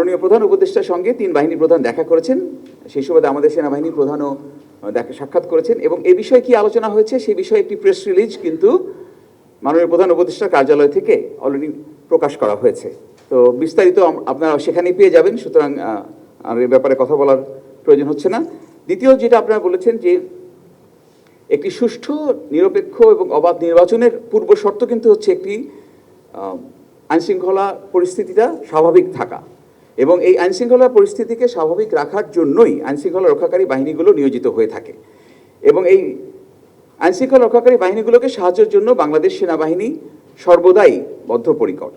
মাননীয় প্রধান উপদেষ্টার সঙ্গে তিন বাহিনী প্রধান দেখা করেছেন। সেই সুবাদে আমাদের সেনাবাহিনী প্রধানও দেখা, সাক্ষাৎ করেছেন এবং এ বিষয়ে কি আলোচনা হয়েছে সেই বিষয়ে একটি প্রেস রিলিজ কিন্তু মাননীয় প্রধান উপদেষ্টার কার্যালয় থেকে অলরেডি প্রকাশ করা হয়েছে। তো বিস্তারিত আপনারা সেখানেই পেয়ে যাবেন, সুতরাং আর ব্যাপারে কথা বলার প্রয়োজন হচ্ছে না। দ্বিতীয় যেটা আপনারা বলেছেন যে একটি সুষ্ঠু, নিরপেক্ষ এবং অবাধ নির্বাচনের পূর্ব শর্ত কিন্তু হচ্ছে একটি আইনশৃঙ্খলা পরিস্থিতিটা স্বাভাবিক থাকা। এবং এই আইনশৃঙ্খলা পরিস্থিতিকে স্বাভাবিক রাখার জন্যই আইনশৃঙ্খলা রক্ষাকারী বাহিনীগুলো নিয়োজিত হয়ে থাকে। এবং এই আইনশৃঙ্খলা রক্ষাকারী বাহিনীগুলোকে সাহায্যের জন্য বাংলাদেশ সেনাবাহিনী সর্বদাই বদ্ধপরিকর।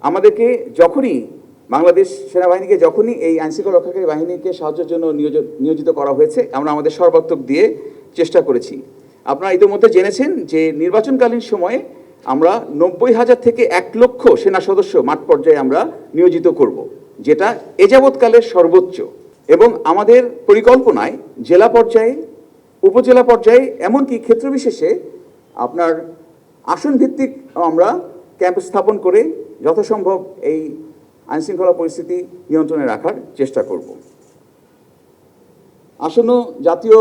আমাদেরকে যখনই, বাংলাদেশ সেনাবাহিনীকে যখনই এই আইনশৃঙ্খলা রক্ষাকারী বাহিনীকে সাহায্যের জন্য নিয়োজ- নিয়োজিত করা হয়েছে, আমরা আমাদের সর্বাত্মক দিয়ে চেষ্টা করেছি। আপনারা ইতিমধ্যে জেনেছেন যে নির্বাচনকালীন সময়ে আমরা নব্বই হাজার থেকে এক লক্ষ সেনা সদস্য মাঠ পর্যায়ে আমরা নিয়োজিত করব। যেটা এ যাবৎকালের সর্বোচ্চ এবং আমাদের পরিকল্পনায় জেলা পর্যায়ে, উপজেলা পর্যায়ে, এমনকি ক্ষেত্রবিশেষে আপনার আসন ভিত্তিক আমরা ক্যাম্প স্থাপন করে যথাসম্ভব এই আইনশৃঙ্খলা পরিস্থিতি নিয়ন্ত্রণে রাখার চেষ্টা করব। আসন্ন জাতীয়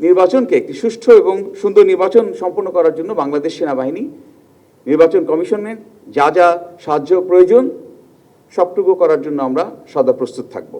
নির্বাচনকে একটি সুষ্ঠু এবং সুন্দর নির্বাচন সম্পন্ন করার জন্য বাংলাদেশ সেনাবাহিনী, নির্বাচন কমিশনের যা যা সাহায্য প্রয়োজন সবটুকু করার জন্য আমরা সদা প্রস্তুত থাকব।